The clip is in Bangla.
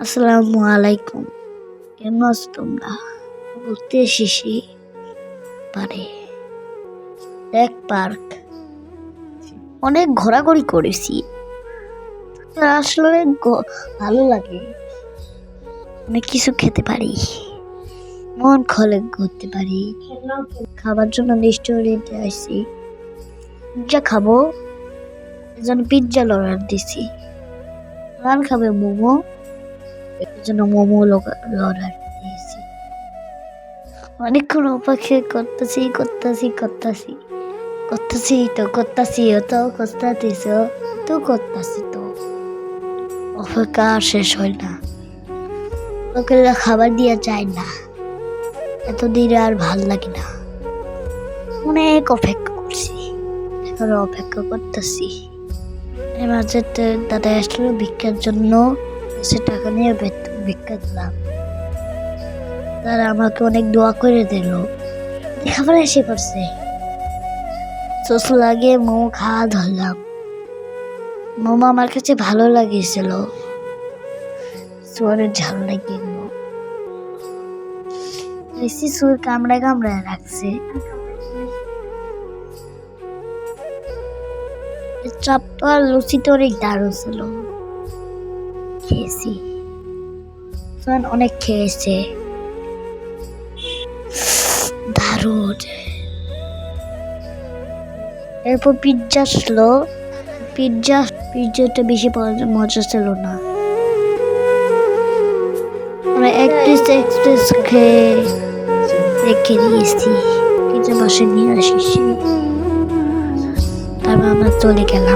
আসসালামু আলাইকুম। কেমন আছো তোমরা? ঘুরতে এসেছি পারে। এক পার্ক। অনেক ঘোরাঘুরি করেছি। আসলে গ- ভালো লাগে। অনেক কিছু খেতে পারি। মন খোলে ঘুরতে পারি। খাবার জন্য রেস্টুরেন্টে আসি পিৎজা খাব। এজন্য পিৎজা অর্ডার দিছি। খাবে মোমো। জন্য মোমো অর্ডার দিয়েছি। অনেকক্ষণ অপেক্ষা করতেছি করতেছি করতেছি। করতেছি তো করতেছি তো করতেছি তো করতেছি তো। অপেক্ষা আর শেষ হয় না। লোকেরা খাবার দিয়া যায় না। এতদিন আর ভালো লাগে না। অনেক অপেক্ষা করছি। এখন অপেক্ষা করতেছি। মাঝে দাদা আসলো ভিক্ষার জন্য। সে টাকা নিয়ে ভিক্ষা দিলাম। তারা আমাকে অনেক দোয়া করে দিল। খাবার এসে পড়ছে। সস লাগে মোমো খাওয়া ধরলাম। মোমো আমার কাছে ভালো লাগিয়েছিল সুয়ারের ঝাল লাগিয়ে বেশি সুর কামড়ায় কামড়ায় রাখছে। চাপটা লুচিটা অনেক দারুণ ছিল। খেয়েছি। অনেক খেয়েছে। দারুণ। এরপর পিৎজা ছিল। পিৎজা পিৎজাটা বেশি মজা ছিল না। আমরা এক পিস এক্সপ্রেস খেয়ে রেখে দিয়েছি। পিৎজা বাসে নিয়ে আসিছি তারপর আমরা চলে গেলাম।